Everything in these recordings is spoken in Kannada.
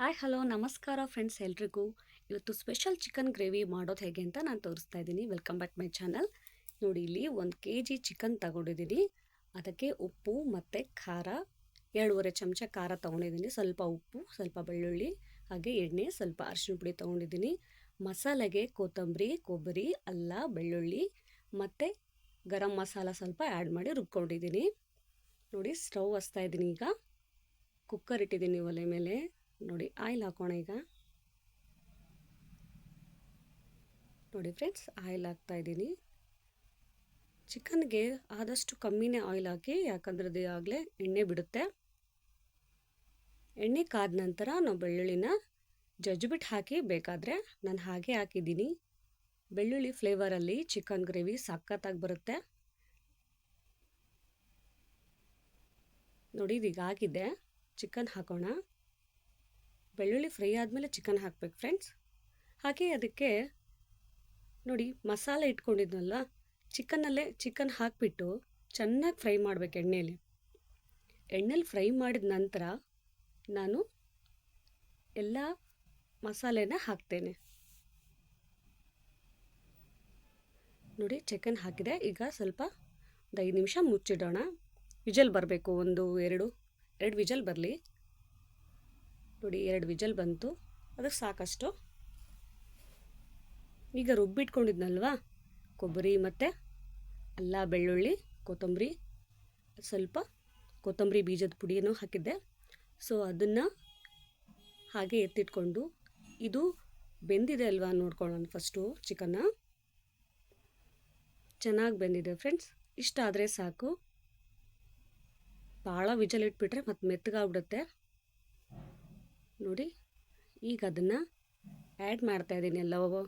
ಹಾಯ್ ಹಲೋ, ನಮಸ್ಕಾರ ಫ್ರೆಂಡ್ಸ್ ಎಲ್ರಿಗೂ. ಇವತ್ತು ಸ್ಪೆಷಲ್ ಚಿಕನ್ ಗ್ರೇವಿ ಮಾಡೋದು ಹೇಗೆ ಅಂತ ನಾನು ತೋರಿಸ್ತಾ ಇದ್ದೀನಿ. Welcome back my channel. ನೋಡಿ, ಇಲ್ಲಿ ಒಂದು ಕೆ ಜಿ ಚಿಕನ್ ತಗೊಂಡಿದ್ದೀನಿ. ಅದಕ್ಕೆ ಉಪ್ಪು ಮತ್ತು ಖಾರ, ಎರಡೂವರೆ ಚಮಚ ಖಾರ ತೊಗೊಂಡಿದ್ದೀನಿ. ಸ್ವಲ್ಪ ಉಪ್ಪು, ಸ್ವಲ್ಪ ಬೆಳ್ಳುಳ್ಳಿ, ಹಾಗೆ ಎಣ್ಣೆ, ಸ್ವಲ್ಪ ಅರಿಶಿನ ಪುಡಿ ತೊಗೊಂಡಿದ್ದೀನಿ. ಮಸಾಲೆಗೆ ಕೊತ್ತಂಬರಿ, ಕೊಬ್ಬರಿ, ಅಲ್ಲ, ಬೆಳ್ಳುಳ್ಳಿ ಮತ್ತು ಗರಂ ಮಸಾಲ ಸ್ವಲ್ಪ ಆ್ಯಡ್ ಮಾಡಿ ರುಬ್ಕೊಂಡಿದ್ದೀನಿ. ನೋಡಿ, ಸ್ಟವ್ ಹಚ್ತಾ ಇದ್ದೀನಿ ಈಗ. ಕುಕ್ಕರ್ ಇಟ್ಟಿದ್ದೀನಿ ಒಲೆ ಮೇಲೆ. ನೋಡಿ ಆಯಿಲ್ ಹಾಕೋಣ ಈಗ. ನೋಡಿ ಫ್ರೆಂಡ್ಸ್ ಆಯಿಲ್ ಹಾಕ್ತಾ ಇದ್ದೀನಿ. ಚಿಕನ್ಗೆ ಆದಷ್ಟು ಕಮ್ಮಿನೇ ಆಯಿಲ್ ಹಾಕಿ, ಯಾಕಂದ್ರೆ ಅದು ಆಗಲೇ ಎಣ್ಣೆ ಬಿಡುತ್ತೆ. ಎಣ್ಣೆ ಕಾದ ನಂತರ ನಾವು ಬೆಳ್ಳುಳ್ಳಿನ ಜಜ್ಜಿಬಿಟ್ಟು ಹಾಕಿ ಬೇಕಾದರೆ ನಾನು ಹಾಗೆ ಹಾಕಿದ್ದೀನಿ. ಬೆಳ್ಳುಳ್ಳಿ ಫ್ಲೇವರಲ್ಲಿ ಚಿಕನ್ ಗ್ರೇವಿ ಸಖತ್ತಾಗಿ ಬರುತ್ತೆ. ನೋಡಿ ಇದೀಗ ಹಾಕಿದ್ದೆ ಚಿಕನ್ ಹಾಕೋಣ. ಬೆಳ್ಳುಳ್ಳಿ ಫ್ರೈ ಆದಮೇಲೆ ಚಿಕನ್ ಹಾಕ್ಬೇಕು ಫ್ರೆಂಡ್ಸ್ ಹಾಗೆ ಅದಕ್ಕೆ ನೋಡಿ ಮಸಾಲೆ ಇಟ್ಕೊಂಡಿದ್ನಲ್ಲ ಚಿಕನಲ್ಲೇ ಚಿಕನ್ ಹಾಕಿಬಿಟ್ಟು ಚೆನ್ನಾಗಿ ಫ್ರೈ ಮಾಡಬೇಕು ಎಣ್ಣೆಯಲ್ಲಿ ಎಣ್ಣೆಲಿ ಫ್ರೈ ಮಾಡಿದ ನಂತರ ನಾನು ಎಲ್ಲ ಮಸಾಲೆನ ಹಾಕ್ತೇನೆ. ನೋಡಿ ಚಿಕನ್ ಹಾಕಿದೆ, ಈಗ ಸ್ವಲ್ಪ ಒಂದು ಐದು ನಿಮಿಷ ಮುಚ್ಚಿಡೋಣ. ವಿಜಲ್ ಬರಬೇಕು, ಒಂದು ಎರಡು ಎರಡು ವಿಜಲ್ ಬರಲಿ. ನೋಡಿ, ಎರಡು ವಿಜಲ್ ಬಂತು. ಅದಕ್ಕೆ ಸಾಕಷ್ಟು. ಈಗ ರುಬ್ಬಿಟ್ಕೊಂಡಿದ್ನಲ್ವಾ? ಕೊಬ್ಬರಿ ಮತ್ತು ಅಲ್ಲ ಬೆಳ್ಳುಳ್ಳಿ, ಕೊತ್ತಂಬರಿ. ಸ್ವಲ್ಪ ಕೊತ್ತಂಬರಿ ಬೀಜದ ಪುಡಿಯನ್ನು ಹಾಕಿದ್ದೆ. ಸೊ ಅದನ್ನು ಹಾಗೆ ಎತ್ತಿಟ್ಕೊಂಡು, ಇದು ಬೆಂದಿದೆ ಅಲ್ವಾ ನೋಡ್ಕೊಳ್ಳೋಣ ಫಸ್ಟು ಚಿಕನ್ನ. ಚೆನ್ನಾಗಿ ಬೆಂದಿದೆ ಫ್ರೆಂಡ್ಸ್. ಇಷ್ಟ ಆದರೆ ಸಾಕು. ಭಾಳ ವಿಜಲ್ ಇಟ್ಬಿಟ್ರೆ ಮತ್ತು ಮೆತ್ತಗಾಗ್ಬಿಡುತ್ತೆ. ನೋಡಿ, ಈಗ ಅದನ್ನು ಆ್ಯಡ್ ಮಾಡ್ತಾಯಿದ್ದೀನಿ ಎಲ್ಲವೂ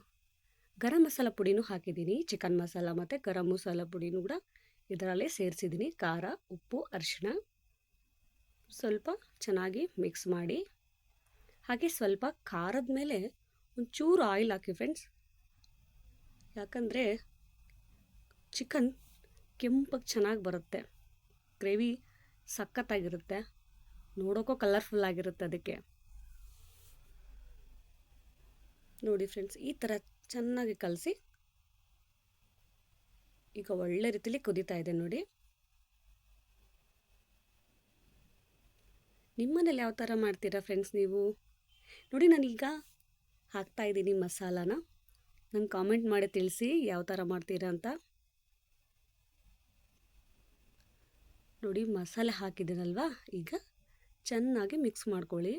ಗರಂ ಮಸಾಲ ಪುಡಿನೂ ಹಾಕಿದ್ದೀನಿ ಚಿಕನ್ ಮಸಾಲ ಮತ್ತು ಗರಂ ಮಸಾಲ ಪುಡಿನೂ ಕೂಡ ಇದರಲ್ಲೇ ಸೇರಿಸಿದ್ದೀನಿ. ಖಾರ, ಉಪ್ಪು, ಅರಿಶಿಣ ಸ್ವಲ್ಪ ಚೆನ್ನಾಗಿ ಮಿಕ್ಸ್ ಮಾಡಿ. ಹಾಗೆ ಸ್ವಲ್ಪ ಖಾರದ ಮೇಲೆ ಒಂಚೂರು ಆಯಿಲ್ ಹಾಕಿ ಫ್ರೆಂಡ್ಸ್ ಯಾಕಂದರೆ ಚಿಕನ್ ಕೆಂಪಗೆ ಚೆನ್ನಾಗಿ ಬರುತ್ತೆ. ಗ್ರೇವಿ ಸಖತ್ತಾಗಿರುತ್ತೆ. ನೋಡೋಕ್ಕೂ ಕಲರ್ಫುಲ್ ಆಗಿರುತ್ತೆ ಅದಕ್ಕೆ. ನೋಡಿ ಫ್ರೆಂಡ್ಸ್ ಈ ಥರ ಚೆನ್ನಾಗಿ ಕಲಸಿ. ಈಗ ಒಳ್ಳೆ ರೀತಿಲಿ ಕುದೀತಾ ಇದೆ ನೋಡಿ. ನಿಮ್ಮನೇಲಿ ಯಾವ ಥರ ಮಾಡ್ತೀರಾ ಫ್ರೆಂಡ್ಸ್ ನೀವು? ನೋಡಿ ನಾನೀಗ ಹಾಕ್ತಾ ಇದ್ದೀನಿ ಮಸಾಲಾನ. ನಂಗೆ ಕಾಮೆಂಟ್ ಮಾಡಿ ತಿಳಿಸಿ ಯಾವ ಥರ ಮಾಡ್ತೀರಾ ಅಂತ. ನೋಡಿ ಮಸಾಲೆ ಹಾಕಿದ್ದೀನಲ್ವಾ? ಈಗ ಚೆನ್ನಾಗಿ ಮಿಕ್ಸ್ ಮಾಡ್ಕೊಳ್ಳಿ.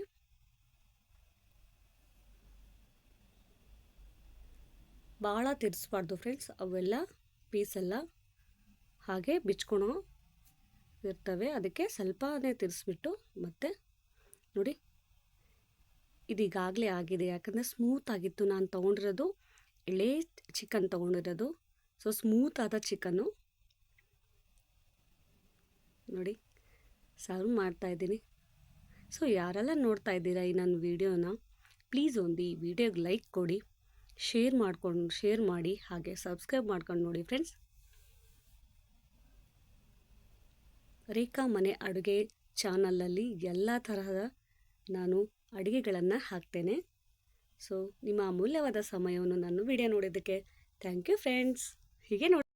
ಭಾಳ ತಿರ್ಸ್ಬಾರ್ದು ಫ್ರೆಂಡ್ಸ್ ಅವೆಲ್ಲ ಪೀಸೆಲ್ಲ ಹಾಗೆ ಬಿಚ್ಕೊಳೋ ಇರ್ತವೆ. ಅದಕ್ಕೆ ಸ್ವಲ್ಪನೇ ತಿರ್ಸ್ಬಿಟ್ಟು ಮತ್ತೆ ನೋಡಿ ಇದೀಗಾಗಲೇ ಆಗಿದೆ. ಯಾಕಂದರೆ ಸ್ಮೂತ್ ಆಗಿತ್ತು. ನಾನು ತೊಗೊಂಡಿರೋದು ಎಳೆ ಚಿಕನ್ ತೊಗೊಂಡಿರೋದು. ಸೊ ಸ್ಮೂತ್ ಆದ ಚಿಕನ್ನು ನೋಡಿ ಸರ್ವ್ ಮಾಡ್ತಾಯಿದ್ದೀನಿ ಸೊ ಯಾರೆಲ್ಲ ನೋಡ್ತಾ ಇದ್ದೀರಾ ಈ ನನ್ನ ವೀಡಿಯೋನ ಪ್ಲೀಸ್ ಒಂದು ಈ ವಿಡಿಯೋಗೆ ಲೈಕ್ ಕೊಡಿ. ಶೇರ್ ಮಾಡ್ಕೊಂಡು ಶೇರ್ ಮಾಡಿ, ಹಾಗೆ ಸಬ್ಸ್ಕ್ರೈಬ್ ಮಾಡ್ಕೊಂಡು ನೋಡಿ ಫ್ರೆಂಡ್ಸ್ ರೇಖಾ ಮನೆ ಅಡುಗೆ ಚಾನಲಲ್ಲಿ ಎಲ್ಲ ತರಹದ ನಾನು ಅಡುಗೆಗಳನ್ನು ಹಾಕ್ತೇನೆ. ಸೊ ನಿಮ್ಮ ಅಮೂಲ್ಯವಾದ ಸಮಯವನ್ನು ನಾನು ವಿಡಿಯೋ ನೋಡಿದ್ದಕ್ಕೆ ಥ್ಯಾಂಕ್ ಯು ಫ್ರೆಂಡ್ಸ್ ಹೀಗೆ ನೋಡಿ.